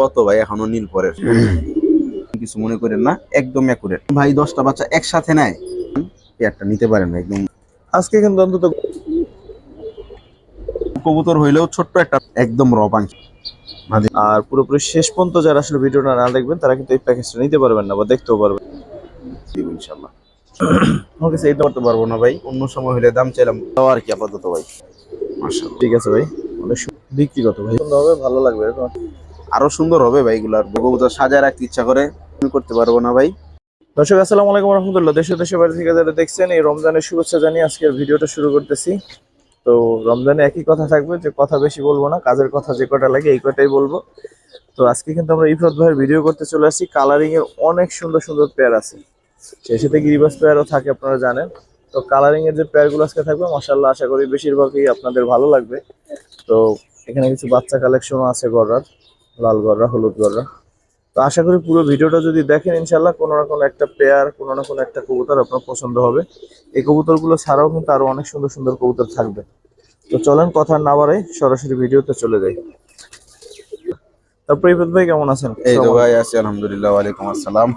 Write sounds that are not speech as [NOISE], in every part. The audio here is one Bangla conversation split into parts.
কত ভাই? এখনও নীল পরের। কিছু মনে করেন না? একদম অ্যাকুরেট ভাই, দশটা বাচ্চা একসাথে নেয়? পেয়ারটা নিতে পারেন না, একদম। আজকে কিন্তু অন্তত কবুতর হইলেও ছোট্ট একটা একদম র আর পুরোপুরি শেষ পর্যন্ত যারা আসলে ভিডিওটা না দেখবেন, তারা কিন্তু এই প্যাকেজটা নিতে পারবেন না বা দেখতেও পারবেন। ইনশাল্লাহ কাছে এটা করতে পারব না ভাই। অন্য সময় হলে দাম চাইলাম। তাও আর কি আপাতত ভাই। ঠিক আছে ভাই। অনেক বিক্রি কত ভাই? ভালো লাগবে। আরও সুন্দর হবে ভাই এগুলার কবুতর সাজায় রাখতে ইচ্ছা করে। করতে পারব না ভাই। দর্শক, আসসালামু আলাইকুম রহমতুল্লাহ। দেশে দেশে বাড়ি থেকে যারা দেখছেন, এই রমজানের শুভেচ্ছা জানিয়ে আজকের ভিডিওটা শুরু করতেছি। তো রমজানে একই কথা থাকবে, যে কথা বেশি বলব না, কাজের কথা যে কটা লাগে এই কটাই বলব। তো আজকে কিন্তু আমরা ইফরত ভাইয়ের ভিডিও করতে চলে আসছি। কালারিং এর অনেক সুন্দর সুন্দর পেয়ার আছে। সেই সাথে গিরিবাস পেয়ারও থাকে, আপনারা জানেন। তো কালারিং এর যে পেয়ারগুলো আজকে থাকবে মাসাল্লাহ আশা করি বেশিরভাগই আপনাদের ভালো লাগবে। তো এখানে কিছু বাচ্চা কালেকশনও আছে গররার লাল গররা হলুদ গররা তো আশা করি পুরো ভিডিওটা যদি দেখেন ইনশাল্লাহ কোনো না কোনো একটা পেয়ার কোনো না কোনো একটা কবুতর আপনার পছন্দ হবে। এই কবুতরগুলো ছাড়াও কিন্তু আরও অনেক সুন্দর সুন্দর কবুতর থাকবে। তো চলেন কথা না বাড়াই সরাসরি ভিডিওতে চলে যাই। তারপর ইফত ভাই কেমন আছেন? এই তো ভাই আছি আলহামদুলিল্লাহ ওয়ালাইকুম আসসালাম।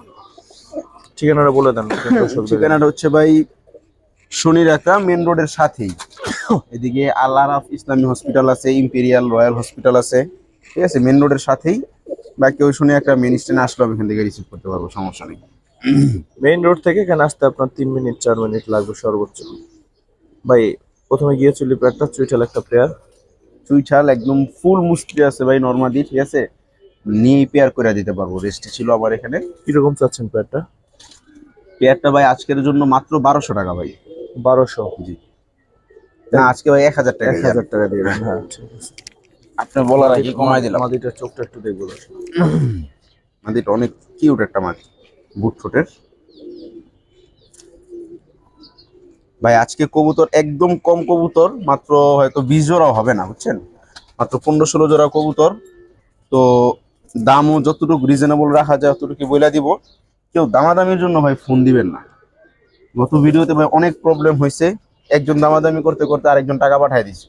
ঠিকানাটা বলে দেন। [LAUGHS] ঠিকানাটা হচ্ছে ভাই শনিরাকা মেন রোডের সাথেই। [LAUGHS] এদিকে আল আরাফ ইসলামী হসপিটাল আছে ইম্পেরিয়াল রয়্যাল হসপিটাল আছে। ঠিক আছে মেন রোডের সাথেই। বাকি ওই শুনে একটা মেন স্ট্যান্ড আসলে আমি এখান থেকে রিসিভ করতে পারব সমস্যা নেই। মেইন রোড থেকে এখানে আসতে আপনার তিন মিনিট চার মিনিট লাগবে সর্বোচ্চ। ভাই প্রথমে গিয়ে চুলি প্যাডটা চুইটাল একটা প্লেয়ার চুইঠাল একদম ফুল মুস্কি আছে ভাই নর্মালি ঠিক আছে? নিয়ে পেয়ার করে দিতে পারব রেস্টে ছিল আবার এখানে। কীরকম চাচ্ছেন প্লেয়ারটা পেয়ারটা ভাই আজকের জন্য মাত্র বারোশো টাকা ভাই। বারোশো? জি। না আজকে ভাই এক হাজার টাকা এক হাজার টাকা দিয়ে হ্যাঁ ঠিক আছে। আপনি বলার আগে কমাই দিলাম। মাদিটার চোখটা একটু দেখব মাদিটা অনেক কিউট একটা মাদি বুট ঠোঁটের। ভাই আজকে কবুতর একদম কম কবুতর মাত্র হয়তো বিশ জোড়াও হবে না বুঝছেন? মাত্র পনেরো ষোলো জোড়া কবুতর। তো দামও যতটুকু রিজনেবল রাখা যায় ততটুকু বইলা দিব। কেউ দামাদামির জন্য ভাই ফোন দিবেন না। গত ভিডিওতে ভাই অনেক প্রবলেম হয়েছে। একজন দামাদামি করতে করতে আরেকজন টাকা পাঠায় দিছে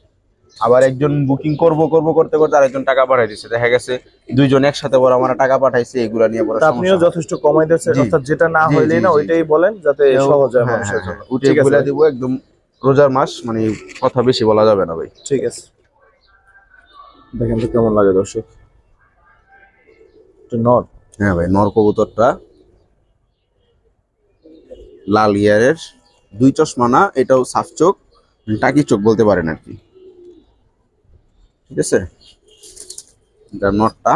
আবার একজন বুকিং করব করব করতে করতে আরেকজন টাকা পাঠাই দিছে। দেখা গেছে দুইজন একসাথে বড় আমরা টাকা পাঠাইছে এগুলা নিয়ে বড় আপনিও যথেষ্ট কমাই দিচ্ছেন অর্থাৎ যেটা না জি, হইলেই না ওইটাই বলেন যাতে সহজ হয় মানুষের জন্য। ঠিক আছে বলে দিব একদম রোজার মাস মানে কথা বেশি বলা যাবে না ভাই। ঠিক আছে। দেখেন তো কেমন লাগে দর্শক। নর হ্যাঁ ভাই নর কবুতরটা লাল ইয়ারের দুই চশমা না এটাও সাফ চোখ টাকি চোখ বলতে পারেন আর কি। ঠিক আছে? এটা নটটা।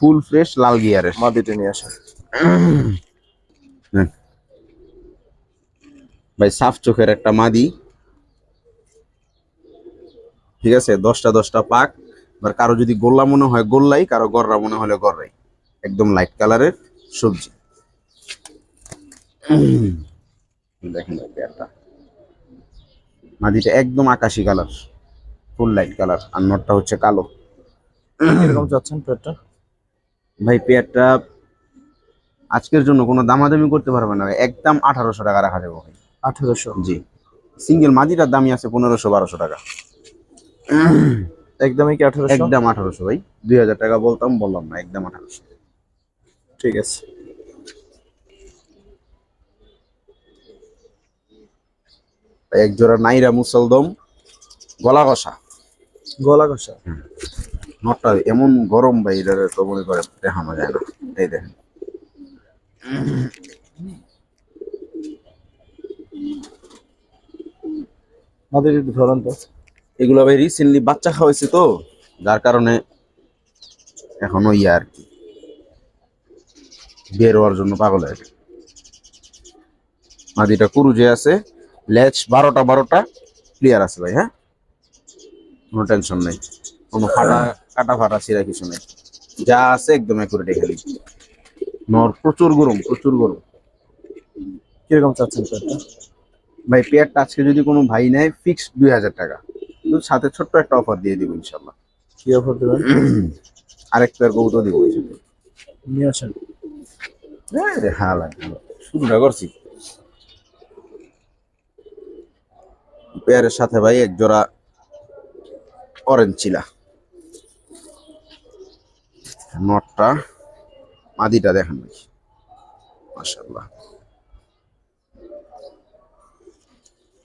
ফুল ফ্রেশ লাল গিয়ারের। মাদিতে নিয়ে আসেন। হ্যাঁ। ভাই সাফ চোখের একটা মাদি। ঠিক আছে? দশটা দশটা পাক। এবার কারও যদি গোল্লা মনে হয় গোল্লাই। কারও গররা মনে হলে গররাই। একদম লাইট কালারের সবজি। দেখেন মাদিটা একদম আকাশি কালার ফুল লাইট কালার আর নটটা হচ্ছে কালো। কীরকম চাচ্ছেন পেটটা ভাই পেয়ারটা আজকের জন্য কোনো দামাদামি করতে পারবে না ভাই। একদম আঠারোশো টাকা রাখা যাবে ভাই। আঠেরোশো? জি। সিঙ্গেল মাদিটার দামই আছে পনেরোশো বারোশো টাকা। একদমই কি আঠারোশো? একদম আঠারোশো ভাই। দুই হাজার টাকা বলতাম বললাম না একদম আঠারোশো। ঠিক আছে। এক জোড়া নাইরা মুসলদম গলা কষা গলা কষা নটটা এমন গরম ভাই এটার তো মনে করে দেখানো যায় না। এই দেখেন। মাদির একটু ধরুন তো। এগুলো ভাই রিসেন্টলি বাচ্চা খাওয়াইছে তো যার কারণে এখনও ইয়ে আর কি। বের হওয়ার জন্য পাগল হয়ে গেছে। মাদিটা কুরুজে আছে লেজ বারোটা বারোটা ক্লিয়ার আছে ভাই হ্যাঁ? কোনো টেনশন নেই। কোনো ফাটা কাটা ফাটা ছিঁড়া কিছু নেই। যা আছে একদম একুরেট এখানে নর প্রচুর গরম প্রচুর গরম। কীরকম চাচ্ছেন ভাই পেয়ারটা আজকে যদি কোনো ভাই নেয় ফিক্স দুই হাজার টাকা। কিন্তু সাথে ছোট্ট একটা অফার দিয়ে দিব ইনশাল্লাহ কি অফার দেবেন? আরেক পেয়ার কবুতর দিব নিয়ে আসেন। হ্যাঁ রে, হ্যাঁ শুরুটা করছি। পেয়ারের সাথে ভাই এক জোড়া অরেঞ্জ চিলা নটটা মাদিটা দেখেন ভাই মাশাল্লাহ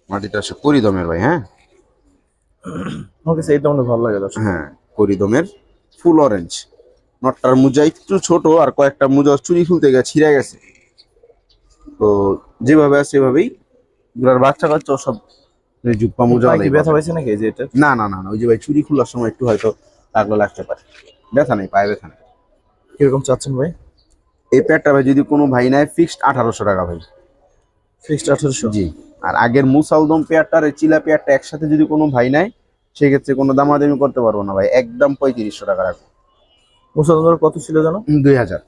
মাটিটা সে করিদমের ভাই হ্যাঁ? ভালো লাগে দর্শক। হ্যাঁ করিদমের ফুল অরেঞ্জ নটটার মোজা একটু ছোট আর কয়েকটা মোজা চুরি খুলতে গেছে ছিঁড়ে গেছে। তো যেভাবে আছে সেভাবেই বাচ্চা কাচ্চা সব জুপ্পা মোজা কি ব্যথা পাইছে নাকি? যে এটা? না না না ওই যে ভাই চুরি খোলার সময় একটু হয়তো লাগল লাগতে পারে। ব্যথা নেই পায়ে ব্যথা নেই। কীরকম চাচ্ছেন ভাই? এই প্যাডটা ভাই যদি কোনো ভাই নেয় ফিক্সড আঠারোশো টাকা ভাই। ফিক্সড আঠারোশো? জি আর আগের মুসালদম পেয়ারটার এই চিলা পেয়ারটা একসাথে যদি কোনো ভাই নেয় সেক্ষেত্রে কোনো দামাদামি করতে পারব না ভাই একদম পঁয়ত্রিশশো টাকা রাখব। মুসলমানদের কত ছিল জানো? দুই হাজার।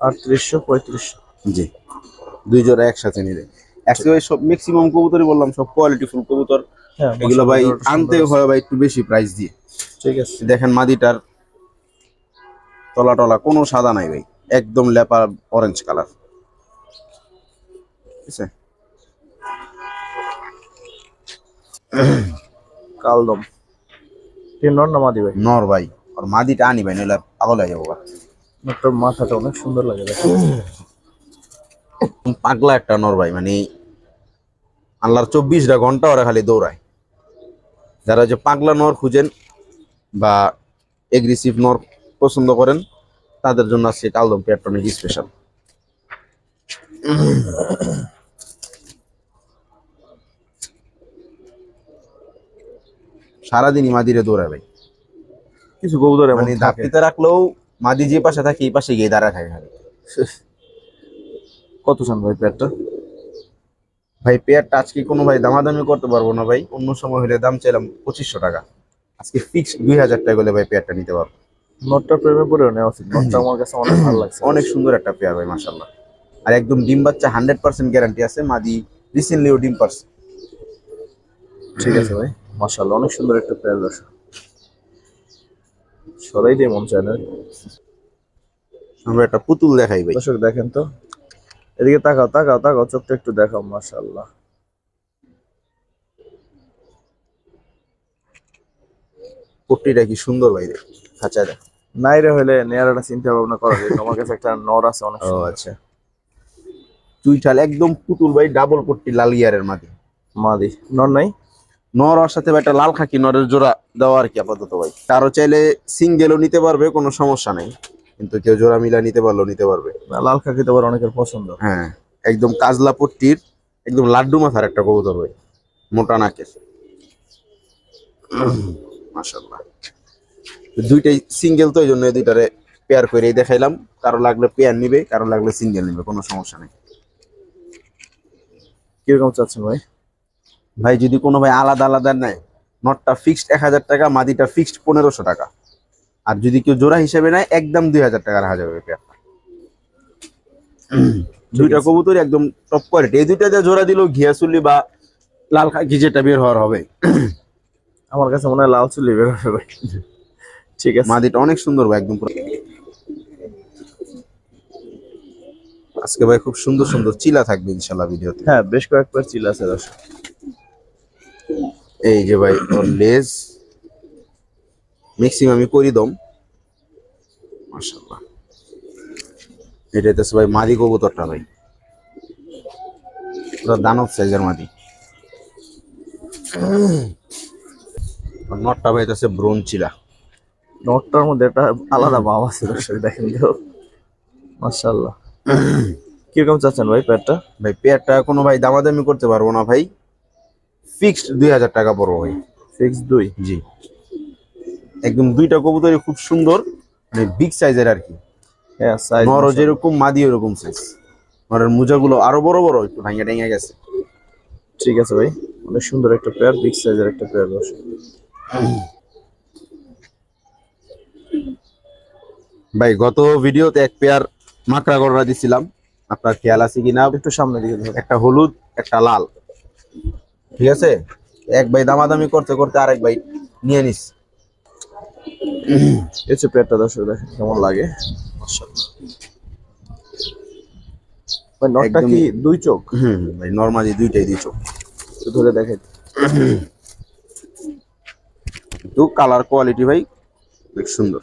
আটত্রিশশো পঁয়ত্রিশশো। জি দুই জোড়া একসাথে নিলে। আজকে সব ম্যাক্সিমাম কবুতরই বললাম সব কোয়ালিটি ফুল কবুতর। হ্যাঁ এগুলো ভাই আনতে হয় ভাই একটু বেশি প্রাইস দিয়ে। ঠিক আছে। দেখেন মাদিটার তলা টলা কোনো সাদা নাই ভাই একদম লেপা অরেঞ্জ কালার ঠিক আছে? [COUGHS] কালদম। তিন নর না মাদি ভাই? নর ভাই আর মাদিটা আনি ভাই নইলে পাগল হয়ে যাব। মাথাটা অনেক সুন্দর লাগে [COUGHS] পাগলা একটা নর ভাই মানে আল্লাহর চব্বিশটা ঘণ্টা ওরা খালি দৌড়ায়। যারা যে পাগলা নর খুঁজেন বা এগ্রেসিভ নর পছন্দ করেন তাদের জন্য আজকে কালদম পেয়ারটা অনেক স্পেশাল সারাদিনই মাদিরে দৌড়ায় ভাই। কিছু এমন মানে ধাপিতে রাখলেও মাদি যে পাশে থাকে এই পাশে গিয়ে দাঁড়ায় থাকে [LAUGHS] কত চান ভাই প্যাটটা ভাই পেয়ারটা আজকে কোনো ভাই দামাদামি করতে পারব না ভাই। অন্য সময় হলে দাম চাইলাম পঁচিশশো টাকা। আজকে ফিক্স দুই হাজার টাকা হলে ভাই পেয়ারটা নিতে পারব। নটটার প্রেমে পড়েও নেওয়া উচিত। নটটা আমার কাছে অনেক ভালো লাগছে। অনেক সুন্দর একটা পেয়ার ভাই মাসাল্লাহ আর একদম ডিম বাচ্চা হান্ড্রেড পার্সেন্ট গ্যারান্টি আছে মাদি রিসেন্টলিও ডিম পারছে। ঠিক আছে ভাই মাশাআল্লাহ অনেক সুন্দর একটা পেয়ার দর্শক। সরাই দিয়ে মন চায় না। আমরা একটা পুতুল দেখাই ভাই। দর্শক দেখেন তো এদিকে তাকাও তাকাও তাকাও চোখটা একটু দেখাও মাশাআল্লাহ। পট্টিটা কি সুন্দর ভাই রে খাঁচা দেখ। নাইরে হলে নেয়ারাটা চিন্তা ভাবনা করা যায়। তোমার কাছে একটা নর আছে অনেক ও। আচ্ছা। চুইঠাল একদম পুতুল ভাই ডাবল পট্টি লাল ইয়ারের মাদি। মাদি। নর নাই? নর ওর সাথে একটা লাল খাকি নরের জোড়া দেওয়া আর কি আপাতত ভাই। কারও চাইলে সিঙ্গেলও নিতে পারবে কোনো সমস্যা নেই। কিন্তু কেউ জোড়া মিলা নিতে পারল নিতে পারবে। লাল খাকি তো আবার অনেকের পছন্দ। হ্যাঁ একদম কাজলা পট্টির একদম লাড্ডু মাথার একটা কবুতর ভাই মোটা নাকের। মাশাল্লাহ দুইটাই সিঙ্গেল তো এই জন্য এই দুইটারে পেয়ার করেই দেখাইলাম। কারও লাগলে পেয়ার নিবে কারও লাগলে সিঙ্গেল নিবে কোনো সমস্যা নেই। কীরকম চাচ্ছেন ভাই? ভাই যদি কোনো ভাই আলাদা আলাদা নেয় নটটা ফিক্সড এক হাজার টাকা মাদিটা ফিক্সড পনেরোশো টাকা। আর যদি কেউ জোড়া হিসাবে নেয় একদম দুই হাজার টাকা রাখা যাবে পেয়ারটা। দুইটা কবুতরই একদম টপ কোয়ালিটি এই দুইটা জোড়া দিল ঘিয়াচুল্লি বা লাল খাকি যেটা বের হওয়ার হবে। আমার কাছে মনে হয় লাল চুলি বের হবে। ঠিক আছে। মাদিটা অনেক সুন্দর ভাই একদম আজকে ভাই খুব সুন্দর সুন্দর চিলা থাকবে ইনশাল্লাহ ভিডিওতে। হ্যাঁ বেশ কয়েকবার চিল আছে দর্শক। এই যে ভাই ওর লেজ। ম্যাক্সিমামই করি দম। মাশাআল্লাহ। এটা হচ্ছে ভাই মাদি কবুতরটা ভাই। পুরো দানব সাইজের মাদি। নটটা ভাই হচ্ছে ব্রোন চিলা। নটটার মধ্যে একটা আলাদা ভাব আছে দর্শক দেখেন তো। মাশাআল্লাহ। কীরকম চাচ্ছেন ভাই প্যাটটা ভাই পেয়ারটা কোনো ভাই দামাদামি করতে পারব না ভাই। ফিক্সড দুই হাজার টাকা পড়ব ভাই। ফিক্সড দুই? জি। একদম দুইটা কবুতরই খুব সুন্দর মানে বিগ সাইজের আর কি। হ্যাঁ নরও যেরকম মাদি ওরকম সাইজ নরের মোজাগুলো আরও বড় বড় একটু ভাঙে টাঙে গেছে। ঠিক আছে ভাই অনেক সুন্দর একটা পেয়ার বিগ সাইজের একটা পেয়ার ভাই গত ভিডিওতে এক পেয়ার মাকড়া গড়া দিছিলাম। আপনার খেয়াল আছে কিনা? একটু সামনে দিকে একটা হলুদ একটা লাল। ঠিক আছে? এক ভাই দামাদামি করতে করতে আরেক ভাই নিয়ে নিস। হচ্ছে পেয়ারটা দর্শক দেখেন কেমন লাগে। ভাই নটটা কি দুই চোখ? হুম ভাই নর্মালি দুইটাই দিচ্ছ একটু ধরে দেখেন। কিন্তু কালার কোয়ালিটি ভাই অনেক সুন্দর।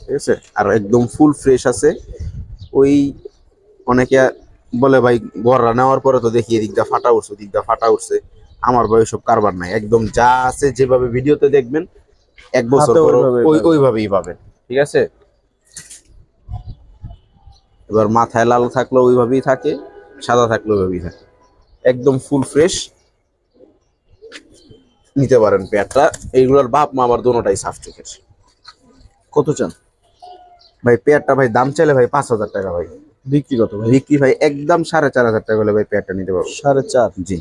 ঠিক আছে? আর একদম ফুল ফ্রেশ আছে। ওই অনেকে বলে ভাই গররা নেওয়ার পরে তো দেখি এদিকটা ফাটা উঠছে দিকটা ফাটা উঠছে। আমার ভাই সব কারবার নাই। একদম যা আছে যেভাবে ভিডিওতে দেখবেন এক বছর ওই ওইভাবেই পাবেন ঠিক আছে? এবার মাথায় লাল থাকলে ওইভাবেই থাকে সাদা থাকলে ওইভাবেই থাকে। একদম ফুল ফ্রেশ নিতে পারেন পেয়ারটা। এইগুলোর বাপ মা আবার দোনোটাই সাফ চোখের। কত চান? ভাই পেয়ারটা ভাই দাম চাইলে ভাই পাঁচ হাজার টাকা ভাই। বিক্রি কত ভাই? বিক্রি ভাই একদম সাড়ে চার হাজার টাকা হলে ভাই পেয়ারটা নিতে পারব। সাড়ে চার? জি।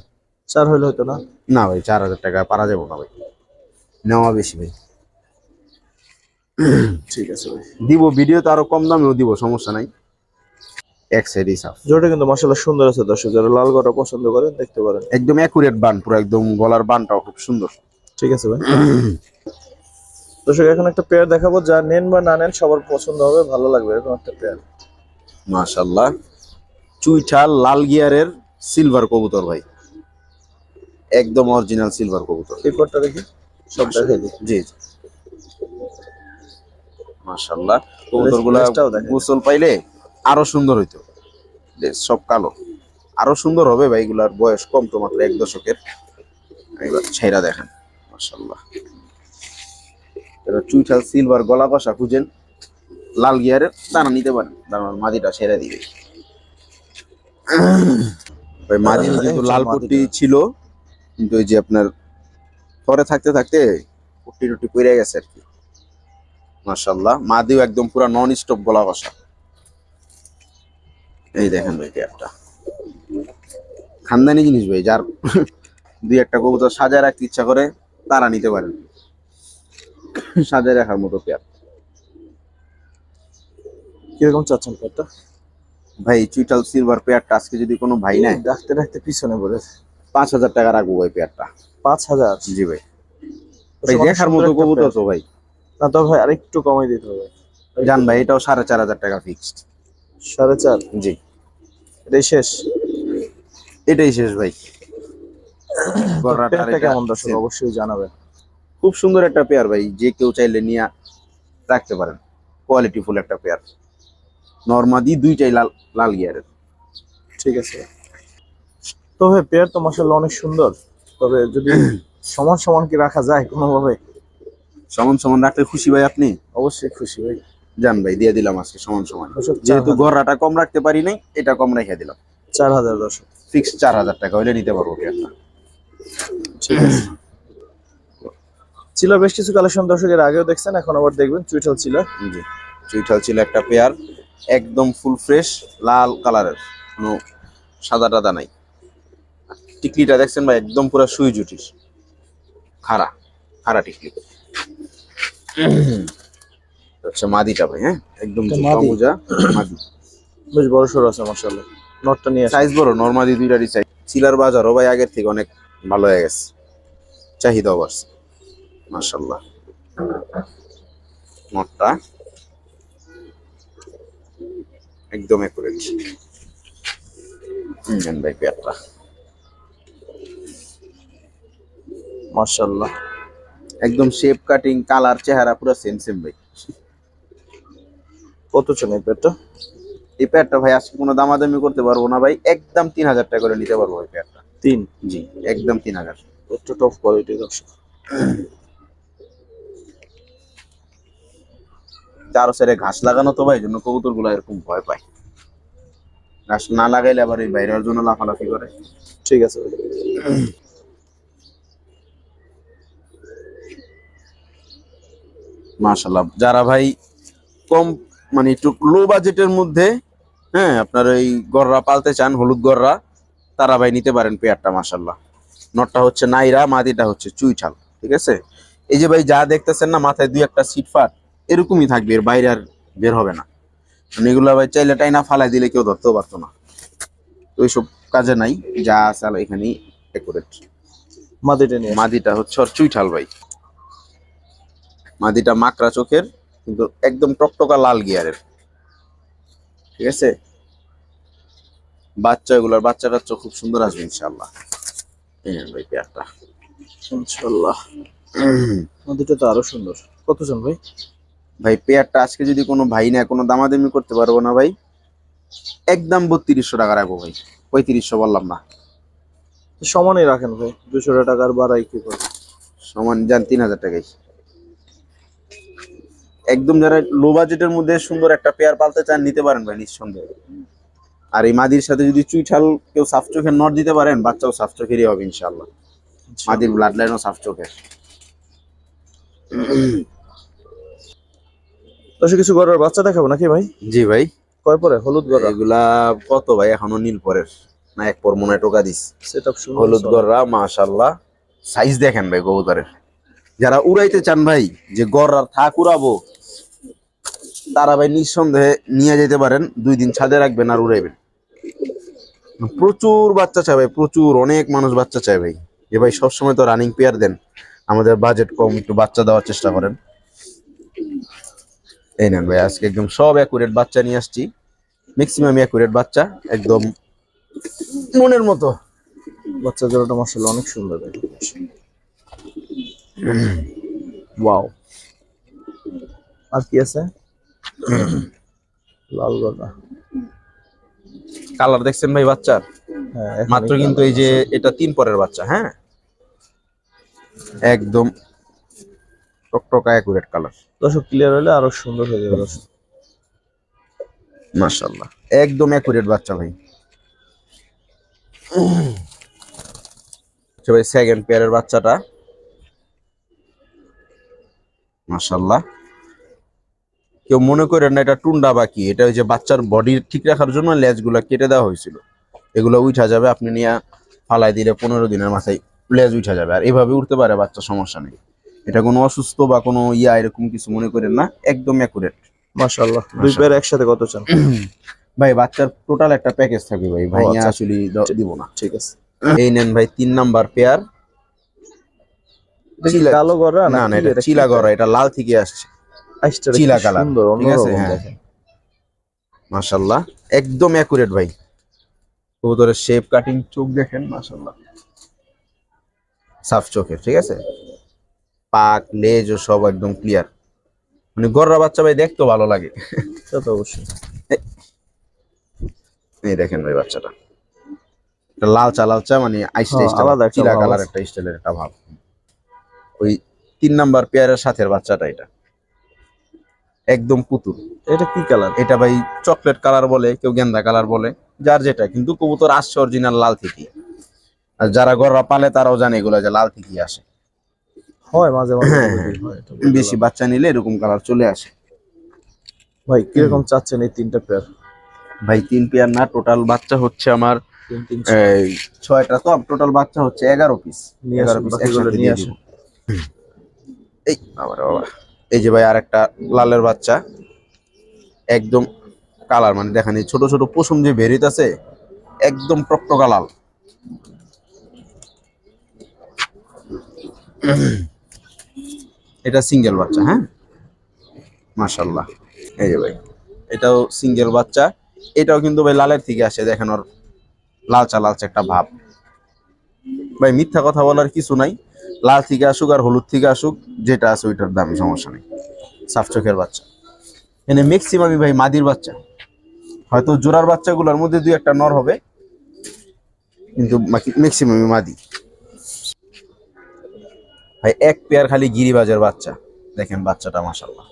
চার হলে হতো না? না ভাই চার হাজার টাকা পারা যাব না ভাই। নেওয়া বেশি ভাই। ঠিক আছে ভাই। দিব ভিডিও তো আরও কম দামেও দিব সমস্যা নাই। এক জোড়াটা কিন্তু সুন্দর আছে দর্শক যারা লাল গড়া পছন্দ করেন দেখতে পারেন। একদম অ্যাকুরেট বান পুরো একদম গলার বানটাও খুব সুন্দর। ঠিক আছে ভাই। দর্শক এখন একটা পেয়ার দেখাবো যা নেন বা না নেন সবার পছন্দ হবে ভালো লাগবে এরকম একটা পেয়ার লাল গিয়ারের সিলভার কবুতর ভাই। একদম অরিজিনাল সিলভার কবুতর। এই পেয়ারটা দেখি সব দেখাই দিই। জি জি। মাশাল্লাহ কবুতরগুলা। গোসল পাইলে আরও সুন্দর হইতো। সব কালো। আরও সুন্দর হবে ভাই এগুলার বয়স কম তো মাত্র এক দশকের। এবার ছেড়া দেখেন মাশাল্লাহ এটা চুইঠাল সিলভার গলা কষা খুঁজেন লাল গিয়ারের দানা নিতে পারেন। দানার মাদিটা ছেড়ে দিবে। ভাই এই কিন্তু লাল। পট্টি ছিল কিন্তু ওই যে আপনার পরে থাকতে থাকতে পট্টি টুটি পড়ে গেছে আর কি। মাশাল্লাহ মাদিও একদম পুরো নন স্টপ গলা কষা। এই দেখেন ভাই পেয়ারটা। খানদানি জিনিস ভাই যার [LAUGHS] দুই একটা কবুতর সাজায় রাখতে ইচ্ছা করে তারা নিতে পারেন সাজায় রাখার মতো পেয়ার। কীরকম চাচ্ছেন পেয়ারটা? ভাই চুইটাল সিলভার পেয়ারটা আজকে যদি কোনো ভাই নেয় ডাকতে ডাকতে পিছনে পড়ে। পাঁচ হাজার টাকা রাখব ভাই পেয়ারটা। পাঁচ হাজার? জি ভাই। ভাই দেখার মতো একটা কবুতর তো ভাই। না তো ভাই আরেকটু কমাই দিতে হবে। জান ভাই এটাও সাড়ে চার হাজার টাকা ফিক্সড সাড়ে চার? জি। এটাই শেষ? এটাই শেষ ভাই। কেমন দর্শক? অবশ্যই জানাবেন। খুব সুন্দর একটা পেয়ার ভাই যে কেউ চাইলে নিয়ে রাখতে পারেন। কোয়ালিটি ফুল একটা পেয়ার। নর্মাদি দুইটাই লাল লাল গিয়ারের ঠিক আছে। তবে পেয়ার তো মাসাল্লাহ অনেক সুন্দর। তবে যদি [CLEARS THROAT] সমান সমান কি রাখা যায় কোনোভাবে? সমান সমান রাখলে খুশি ভাই আপনি? অবশ্যই খুশি ভাই। জান ভাই দিয়ে দিলাম আজকে সমান সমান। যেহেতু গররাটা কম রাখতে পারি নাই এটা কম রেখে দিলাম। চার হাজার দর্শক। ফিক্স চার হাজার টাকা হইলে নিতে পারব পেয়ারটা ঠিক আছে। ছিল বেশ কিছু কালেকশন দর্শকের আগেও দেখছেন এখন আবার দেখবেন চুইটাল ছিল। জি চুইঠাল ছিল একটা পেয়ার একদম ফুল ফ্রেশ লাল কালারের কোনো সাদা টাদা নাই। টিকলিটা দেখছেন ভাই একদম পুরো সুই জুটির। খাড়া খাড়া টিকলি। আচ্ছা মাদিটা ভাই হ্যাঁ? একদম এটা মাদি। বেশ বড় সড়ো আছে মাসাল্লাহ নটটা নিয়ে। সাইজ বড় নর্মালি দুইটারই সাইজ চিলার বাজারও ভাই আগের থেকে অনেক ভালো হয়ে গেছে। চাহিদাও বাড়ছে মাশাল্লাহ নটটা একদম একুরেট নেন ভাই পেয়ারটা। মাশাল্লাহ একদম শেপ কাটিং কালার চেহারা পুরো সেম সেম ভাই। কত ছিল এই পেয়ারটা এই পেয়ারটা ভাই আজকে কোনো দামাদামি করতে পারব না ভাই। একদম তিন হাজার টাকা করে নিতে পারব এই পেয়ারটা তিন? জি একদম তিন হাজার। একটু টপ কোয়ালিটি দর্শক। চারো সাইডে ঘাস লাগানো তো ভাই জন্য কবুতরগুলো এরকম ভয় পায়। ঘাস না লাগাইলে আবার এই বাইরের জন্য লাফালাফি করে। ঠিক আছে মাশাল্লাহ যারা ভাই কম মানে একটু লো বাজেটের মধ্যে হ্যাঁ আপনার ওই গররা পালতে চান হলুদ গররা তারা ভাই নিতে পারেন পেয়ারটা মাশাল্লাহ নটটা হচ্ছে নাইরা মাদিটা হচ্ছে চুইঠাল ঠিক আছে? এই যে ভাই যা দেখতেছেন না মাথায় দুই একটা সিট ফাট এরকমই থাকবে এর বাইরে আর বের হবে না। মানে এগুলো ভাই চাইলে টাইনা ফালাই দিলে কেউ ধরতেও পারতো না। তো ওইসব কাজে নাই যা আছে এখানেই একুরেট মাদিটা নিয়ে। মাদিটা হচ্ছে ওর চুইঠাল ভাই। মাদিটা মাকড়া চোখের কিন্তু একদম টকটকা লাল গিয়ারের। ঠিক আছে? বাচ্চা এগুলোর বাচ্চা কাচ্চা খুব সুন্দর আসবে ইনশাল্লাহ এই নেন ভাই পেয়ারটা। ইনশাল্লাহ তো আরও সুন্দর। ভাই? ভাই পেয়ারটা আজকে যদি কোনো ভাই না কোনো দামাদামি করতে পারব না ভাই। একদম বত্রিশশো টাকা রাখব ভাই। পঁয়ত্রিশশো বললাম না। সমানই রাখেন ভাই। দুশো টাকার বাড়াই কি করে? সমান যান তিন হাজার টাকাই। একদম যারা লো বাজেটের মধ্যে সুন্দর একটা পেয়ার পালতে চান নিতে পারেন ভাই নিঃসন্দেহে। আর এই মাদির সাথে যদি চুইঠাল কেউ সাফ চোখের নট দিতে পারেন বাচ্চাও সাফ চোখেরই হবে ইনশাল্লাহ মাদির ব্লাড লাইনও সাফ চোখের। দশে কিছু গড়ার বাচ্চা দেখাবো নাকি ভাই? জি ভাই। কয় পরে? হলুদ গড়া এগুলা কত ভাই? এখনও নীল পরের। না এক পর মনে টোকা দিস। সেট সুন্দর হলুদ গররা মাশাল্লাহ সাইজ দেখেন ভাই কবুতরের যারা উড়াইতে চান ভাই যে গররার থাক উড়াবো তারা ভাই নিঃসন্দেহে নিয়ে যেতে পারেন, দুই দিন ছাদে রাখবেন আর উড়াইবেন। প্রচুর বাচ্চা চাই ভাই, প্রচুর, অনেক মানুষ বাচ্চা চাই ভাই। যে ভাই সবসময় তো রানিং পেয়ার দেন, আমাদের বাজেট কম, একটু বাচ্চা দেওয়ার চেষ্টা করেন। এই নেন ভাই, আজকে একদম সব অ্যাকুরেট বাচ্চা নিয়ে আসছি ম্যাক্সিমাম অ্যাকুরেট বাচ্চা, একদম মনের মতো। বাচ্চা জোড়াটা মাসাল্লাহ অনেক সুন্দর ভাই। ওয়াও আর কি আছে? লাল গড়া কালার দেখছেন ভাই বাচ্চার হ্যাঁ মাত্র কিন্তু এই যে এটা তিন পরের বাচ্চা হ্যাঁ? একদম টকটকা অ্যাকুরেট কালার দর্শক ক্লিয়ার হলে আরও সুন্দর হয়ে যাবে দর্শক। মাশাআল্লাহ একদম অ্যাকুরেট বাচ্চা ভাই। আচ্ছা ভাই সেকেন্ড পেয়ারের বাচ্চাটা। মাশাআল্লাহ। কেউ মনে করেন না এটা টুন্ডা বাকি এটা ওই যে বাচ্চার বডি ঠিক রাখার জন্য লেজগুলা কেটে দেওয়া হয়েছিল। এগুলো উঠা যাবে আপনি নিয়ে ফালাই দিলে পনেরো দিনের মাথায় লেজ উঠা যাবে। আর এভাবে উঠতে পারে বাচ্চা সমস্যা নেই। এটা কোনো অসুস্থ বা কোনো ইয়া এরকম কিছু মনে করেন না একদম অ্যাকুরেট মাশাআল্লাহ। দুই পেয়ার একসাথে কত চান? [CLEARS THROAT] ভাই বাচ্চার টোটাল একটা প্যাকেজ থাকবে ভাই। ভাই আচ্ছা। আসলে দিব না। ঠিক আছে। এই নেন ভাই তিন নাম্বার পেয়ার কালো গড়া না না এটা চিলা গড়া এটা লাল থেকে আসছে। চিলা কালার। ঠিক আছে, হ্যাঁ। মাশাল্লাহ একদম অ্যাকুরেট ভাই। কবুতরের শেপ কাটিং চোখ দেখেন মাশাল্লাহ সাফ চোখের ঠিক আছে? পাক লেজ ও সব একদম ক্লিয়ার মানে গররা বাচ্চা ভাই দেখতেও ভালো লাগে। সে তো অবশ্যই। এই দেখেন ভাই বাচ্চাটা। লালচা লালচা মানে আইসটা হ্যাঁ, আলাদা চিলা কালার একটা স্টাইলের একটা ভাব। ওই তিন নাম্বার পেয়ারের সাথের বাচ্চাটা এটা। একদম পুতুল। এটা কি কালার? এটা ভাই চকলেট কালার বলে কেউ গেন্দা কালার বলে যার যেটা কিন্তু কবুতর আসছে অরিজিনাল লাল থেকে আর যারা গররা পালে তারাও জানে এগুলো যে লাল থেকে আসে। হয় মাঝে মাঝে হ্যাঁ, হয়, বেশি বাচ্চা নিলে এরকম কালার চলে আসে। ভাই কীরকম চাচ্ছেন এই তিনটা পেয়ার ভাই তিন পেয়ার না টোটাল বাচ্চা হচ্ছে আমার ছয়টা তো টোটাল বাচ্চা হচ্ছে এগারো পিস এগারো পিস নিয়ে দিব। এই আবার বাবা এই যে ভাই আর একটা লালের বাচ্চা। একদম কালার মানে দেখেন ছোট ছোট পশম যে বেরিত আছে, একদম টকটকা লাল। এটা সিঙ্গেল বাচ্চা হ্যাঁ? মাশাল্লাহ এই যে ভাই, এটাও সিঙ্গেল বাচ্চা। এটাও কিন্তু ভাই লালের থেকে আসে, দেখেন ওর লালচা লালচা একটা ভাব। ভাই মিথ্যা কথা বলার কিছু নাই। লাল থেকে আসুক আর হলুদ থেকে আসুক, যেটা আছে ওইটার দামি, সমস্যা নেই। সাফ চোখের বাচ্চা। এনে ম্যাক্সিমামই ভাই মাদির বাচ্চা। হয়তো জোড়ার বাচ্চাগুলোর মধ্যে দুই একটা নর হবে, কিন্তু ম্যাক্সিমামই মাদি। ভাই, এক পেয়ার খালি গিরিবাজের বাচ্চা। দেখেন বাচ্চাটা মাসাল্লাহ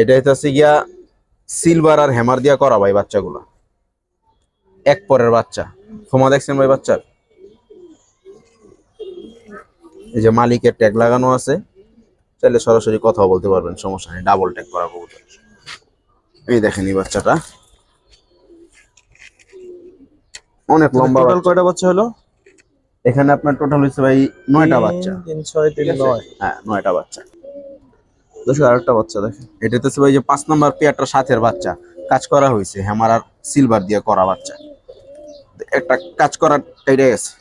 এটা হচ্ছে গিয়া সিলভার আর হ্যামার দিয়া করা ভাই বাচ্চাগুলা। এক পরের বাচ্চা। ক্ষমা দেখছেন ভাই বাচ্চার? এই যে মালিকের ট্যাগ লাগানো আছে চাইলে সরাসরি কথা বলতে পারবেন সমস্যা নেই ডাবল ট্যাগ করা কবুতর। এই দেখেন এই বাচ্চাটা। অনেক লম্বা টোটাল। কয়টা বাচ্চা। হলো? এখানে আপনার টোটাল হচ্ছে ভাই নয়টা বাচ্চা। তিন ছয় তিন নয়। হ্যাঁ নয়টা বাচ্চা। দর্শক আরেকটা বাচ্চা দেখেন। এটা হচ্ছে ভাই যে পাঁচ নম্বর পেয়ারটা সাথের বাচ্চা। কাজ করা হয়েছে হ্যামার আর সিলভার দিয়ে করা বাচ্চা। একটা কাজ করা কেটে গেছে।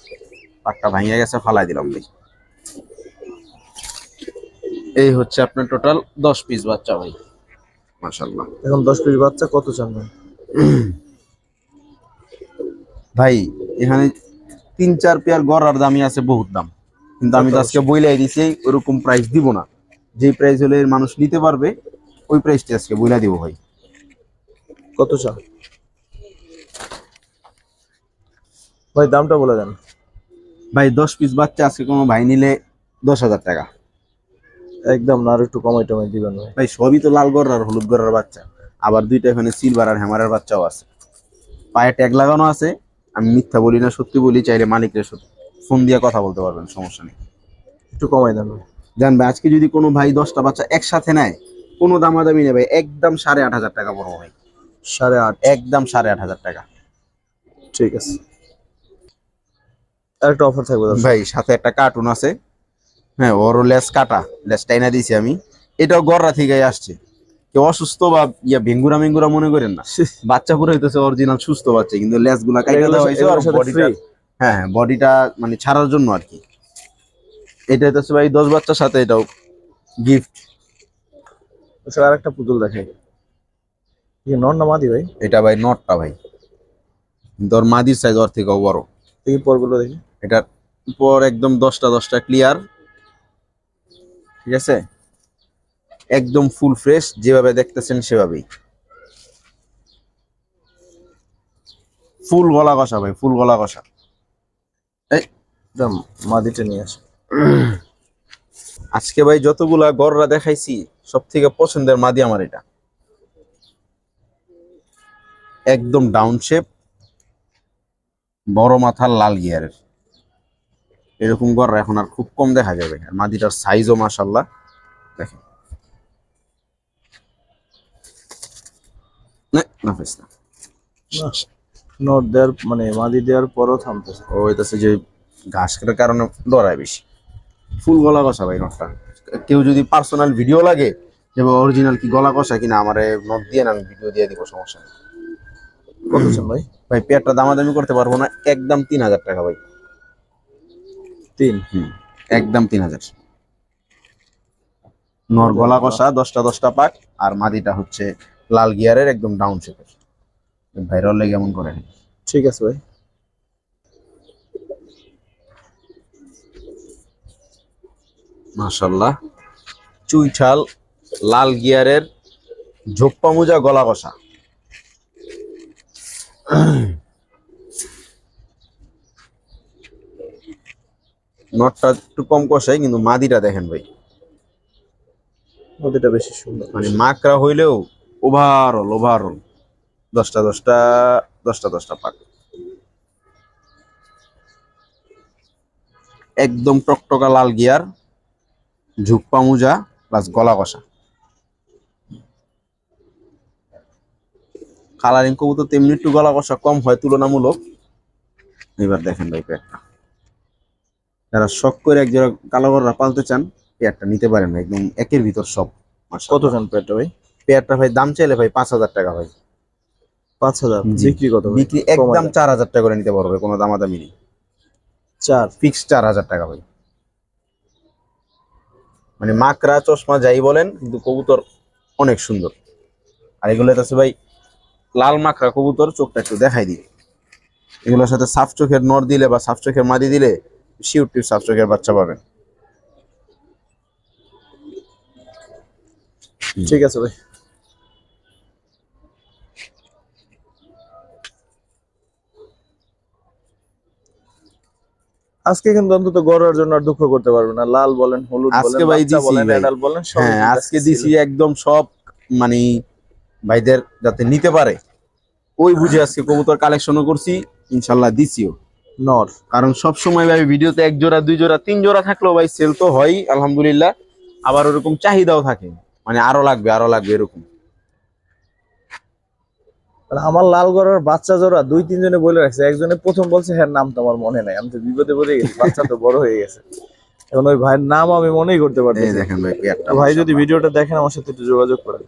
পাটটা ভাঙিয়ে গেছে ফালাই দিলাম ভাই। এই হচ্ছে আপনার টোটাল দশ পিস বাচ্চা ভাই। মাশাল্লাহ এখন দশ পিস বাচ্চা কত চান ভাই? ভাই এখানে তিন চার পেয়ার গড়ার দামই আছে বহুত দাম। কিন্তু আমি তো আজকে বইলাই দিছি ওরকম প্রাইস দিব না। যে প্রাইস হলে মানুষ নিতে পারবে ওই প্রাইসটা আজকে বইলা দিব ভাই। কত চা ভাই দামটা বলে দেন। ভাই দশ পিস বাচ্চা আজকে কোনো ভাই নিলে দশ হাজার টাকা। একদম না আর একটু কমাই টমাই দিবেন ভাই। ভাই সবই তো লাল গড় আর হলুদ গড়ার বাচ্চা। আবার দুইটা এখানে সিলভার আর হ্যামারের বাচ্চাও আছে। পায়ে ট্যাগ লাগানো আছে। আমি মিথ্যা বলি না সত্যি বলি চাইলে মালিকের সাথে ফোন দিয়ে কথা বলতে পারবেন সমস্যা নেই। একটু কমাই দেন জান ভাই আজকে যদি কোনো ভাই দশটা বাচ্চা একসাথে নেয় কোনো দামাদামি নেই ভাই একদম সাড়ে আট হাজার টাকা পড়ব ভাই। সাড়ে আট। একদম সাড়ে আট হাজার টাকা। ঠিক আছে। আর একটা অফার থাকবে ভাই সাথে একটা কার্টুন আছে। হ্যাঁ ওরও লেস কাটা লেস টাইনা দিয়েছি আমি। এটাও গররা থেকে আসছে। কেউ অসুস্থ বা ইয়া ভেঙ্গুরা মেঙ্গুরা মনে করেন না? [LAUGHS] বাচ্চা পুরো হইতেছে অরিজিনাল সুস্থ বাচ্চা কিন্তু লেসগুলা কাইটা এগুলোর দেওয়া হয়েছে আর বডিটা হ্যাঁ হ্যাঁ বডিটা মানে ছাড়ার জন্য আর কি। এটা হইতেছে ভাই দশ বাচ্চার সাথে এটাও গিফট আচ্ছা আর একটা পুতুল দেখাই। নর না মাদি ভাই? এটা ভাই নটটা ভাই। ওর মাদির সাইজ ওর থেকেও বড়। দেখি পরগুলো দেখি। এটার উপর একদম দশটা দশটা ক্লিয়ার ঠিক আছে? একদম ফুল ফ্রেশ যেভাবে দেখতেছেন সেভাবেই। ফুল গলা কষা ভাই ফুল গলা কষা। একদম মাদিটা নিয়ে আসে। আজকে ভাই যতগুলা গররা দেখাইছি সব থেকে পছন্দের মাদি আমার এটা। একদম ডাউন শেপ বড় মাথার লাল গিয়ারের এরকম গররা এখন আর খুব কম দেখা যাবে। আর মাদিটার সাইজও মাসাল্লাহ দেখেন। দেওয়ার মানে মাদি দেওয়ার পরও থামতেছে। ও হইতেছে যে ঘাস কাটার কারণে বেশি। ফুল গলা কষা ভাই নটটা কেউ যদি পার্সোনাল ভিডিও লাগে যে অরিজিনাল কি গলা কষা কিনা আমারে নট দিয়ে না আমি ভিডিও দিয়ে দিব সমস্যা নেই। কত ভাই? ভাই পেয়ারটা দামাদামি করতে পারব না একদম তিন হাজার টাকা ভাই। তিন। হুম। একদম তিন হাজার। নর গলা কষা দশটা দশটা পাক আর মাদিটা হচ্ছে লাল গিয়ারের একদম ডাউন শেপের ভাইরাল লেগে এমন করে। ঠিক আছে ভাই। মাশাল্লাহ। চুইঠাল লাল গিয়ারের ঝোপ্পা মোজা গলা কষা। নটটা একটু কম কষাই কিন্তু মাদিটা দেখেন ভাই। মাদিটা বেশি সুন্দর। মানে মাকড়া হইলেও ওভারঅল ওভারঅল দশটা দশটা দশটা দশটা পাক। একদম টকটকা লাল গিয়ার ঝুকপা মোজা প্লাস গলা কষা। কালারিং কবুতর তেমনি একটু গলা কষা কম হয় তুলনামূলক। এবার দেখেন ভাই পেয়ারটা যারা শখ করে এক জোড়া কালো গররা পালতে চান পেয়ারটা নিতে পারেন একদম একের ভিতর সব। চান পেটটা ভাই? পেয়ারটা ভাই দাম চাইলে ভাই পাঁচ হাজার টাকা ভাই। পাঁচ হাজার? বিক্রি কত বিক্রি একদম চার হাজার টাকা করে নিতে পারবে কোনো দামাদামি নেই। চার? ফিক্স চার হাজার টাকা ভাই। মানে মাকড়া চশমা যাই বলেন কিন্তু কবুতর অনেক সুন্দর। আর এগুলো আছে ভাই লাল মাকড়া কবুতর চোখটা একটু দেখাই দিই। এগুলোর সাথে সাফ চোখের নর দিলে বা সাফ চোখের মাদি দিলে শিউর টিপ সাফ বাচ্চা পাবেন ঠিক আছে ভাই। আজকে কিন্তু অন্তত গড়ার জন্য আর দুঃখ করতে পারবে না। লাল বলেন হলুদ বলেন আজকে ভাই দিছি বলেন এডাল বলেন সব হ্যাঁ আজকে দিছি একদম সব মানে ভাইদের যাতে নিতে পারে। ওই বুঝে আজকে কবুতর কালেকশনও করছি ইনশাল্লাহ দিছিও। নর। কারণ সব সময় ভাই ভিডিওতে এক জোড়া দুই জোড়া তিন জোড়া থাকলেও ভাই সেল তো হয় আলহামদুলিল্লাহ। আবার ওরকম চাহিদাও থাকে। মানে আরও লাগবে আরও লাগবে এরকম। আমার লাল গড়ার বাচ্চা জোড়া দুই তিনজনে বলে রাখছে। একজনে প্রথম বলছে হ্যাঁ নাম তো আমার মনে নাই। আমি তো বিপদে পড়ে গেছি বাচ্চা তো বড় হয়ে গেছে। এখন ওই ভাইয়ের নাম আমি মনেই করতে না। দেখেন ভাই ভাই যদি ভিডিওটা দেখেন আমার সাথে একটু যোগাযোগ করেন।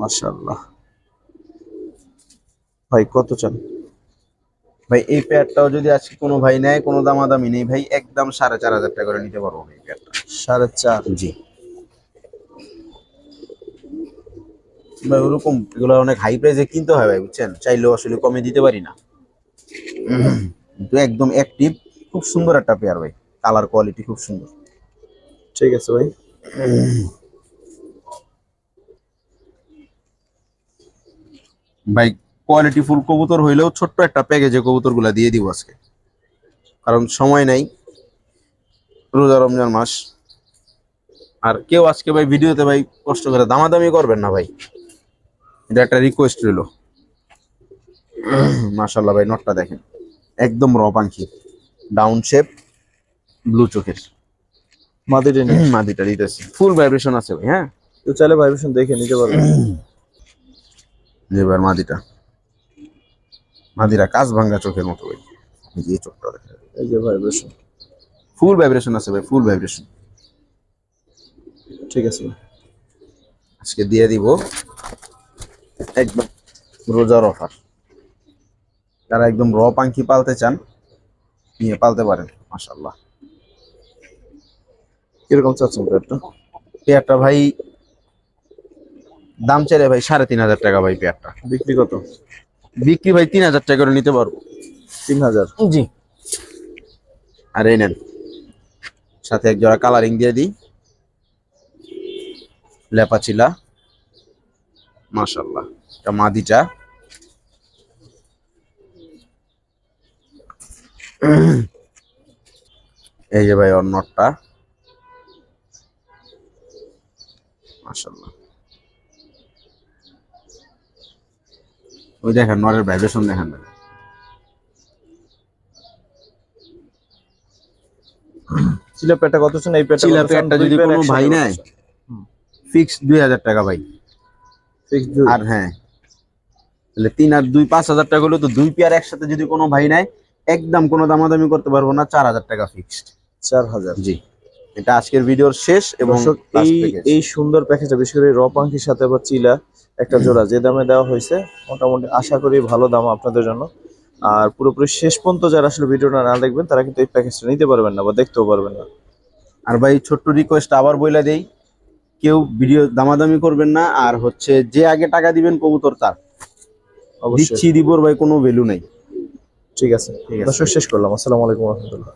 মাশাআল্লাহ। ভাই কত চান? ভাই এই পেয়ারটাও যদি আজকে কোনো ভাই নেয় কোনো দামাদামি নেই ভাই একদম সাড়ে চার হাজার টাকা করে নিতে পারব ভাই পেয়ারটা সাড়ে চার? জি। ভাই ওরকম এগুলো অনেক হাই প্রাইসে কিনতে হয় ভাই বুঝছেন? চাইলেও আসলে কমে দিতে পারি না। কিন্তু একদম অ্যাক্টিভ খুব সুন্দর একটা পেয়ার ভাই। কালার কোয়ালিটি খুব সুন্দর। ঠিক আছে ভাই। ভাই কোয়ালিটি ফুল কবুতর হইলেও ছোট্ট একটা প্যাকেজে কবুতরগুলা দিয়ে দিব আজকে। কারণ সময় নাই রোজা রমজান মাস। আর কেউ আজকে ভাই ভিডিওতে ভাই কষ্ট করে দামাদামি করবেন না ভাই। এটা একটা রিকোয়েস্ট রইল। মাশাল্লাহ ভাই নটটা দেখেন। একদম র পাঙ্খি ডাউন শেপ ব্লু চোখের। মাদিরে নিয়ে মাদিটা দিতেছি। ফুল ভাইব্রেশন আছে ভাই হ্যাঁ? তো চাইলে ভাইব্রেশন দেখে নিতে পারবেন এবার মাদিটা। মাদিরা কাজ ভাঙ্গা চোখের মতো ভাই এই যে চোখটা দেখেন এই যে ভাইব্রেশন ফুল ভাইব্রেশন আছে ভাই ফুল ভাইব্রেশন ঠিক আছে আজকে দিয়ে দিব একদম রোজার অফার যারা একদম র পাঙ্কি পালতে চান নিয়ে পালতে পারেন মাশাল্লাহ কীরকম চাচ্ছেন পেয়ারটা পেয়ারটা ভাই দাম চাইলে ভাই সাড়ে তিন হাজার টাকা ভাই পেয়ারটা। বিক্রি কত? বিক্রি ভাই তিন হাজার টাকা করে নিতে পারব। তিন হাজার। জি। আর এই নেন। সাথে এক জোড়া কালারিং দিয়ে দিই। লেপাচিলা। মাশাল্লাহ এটা মাদিটা। এই যে ভাই ওর নটটা। মাশাল্লাহ ওই দেখেন নরের ভাইব্রেশন দেখেন চিলা পেয়ারটা কত ছিল এই পেয়ারটা চিলা পেয়ারটা যদি কোনো ভাই নেয় ফিক্স দুই হাজার টাকা ভাই। আর হ্যাঁ তাহলে তিন আর দুই পাঁচ হাজার টাকা হলো তো দুই পেয়ার একসাথে যদি কোনো ভাই নেয় একদম কোনো দামাদামি করতে পারব না চার হাজার টাকা ফিক্সড চার হাজার। জি। এটা আজকের ভিডিওর শেষ এবং এই এই সুন্দর প্যাকেজটা বিশেষ করে র পাঙ্কির সাথে আবার চিলা একটা জোড়া যে দামে দেওয়া হয়েছে মোটামুটি আশা করি ভালো দাম আপনাদের জন্য। আর পুরোপুরি শেষ পর্যন্ত যারা আসলে ভিডিওটা না দেখবেন তারা কিন্তু এই প্যাকেজটা নিতে পারবেন না বা দেখতেও পারবেন না। আর ভাই ছোট্ট রিকোয়েস্ট আবার বইলা দেই কেউ ভিডিও দামাদামি করবেন না আর হচ্ছে যে আগে টাকা দিবেন কবুতর তার। অবশ্যই। দিচ্ছি দিবর ভাই কোনো ভ্যালু নাই। ঠিক আছে। ঠিক আছে। শেষ করলাম। আসসালামু আলাইকুম রহমতুল্লাহ।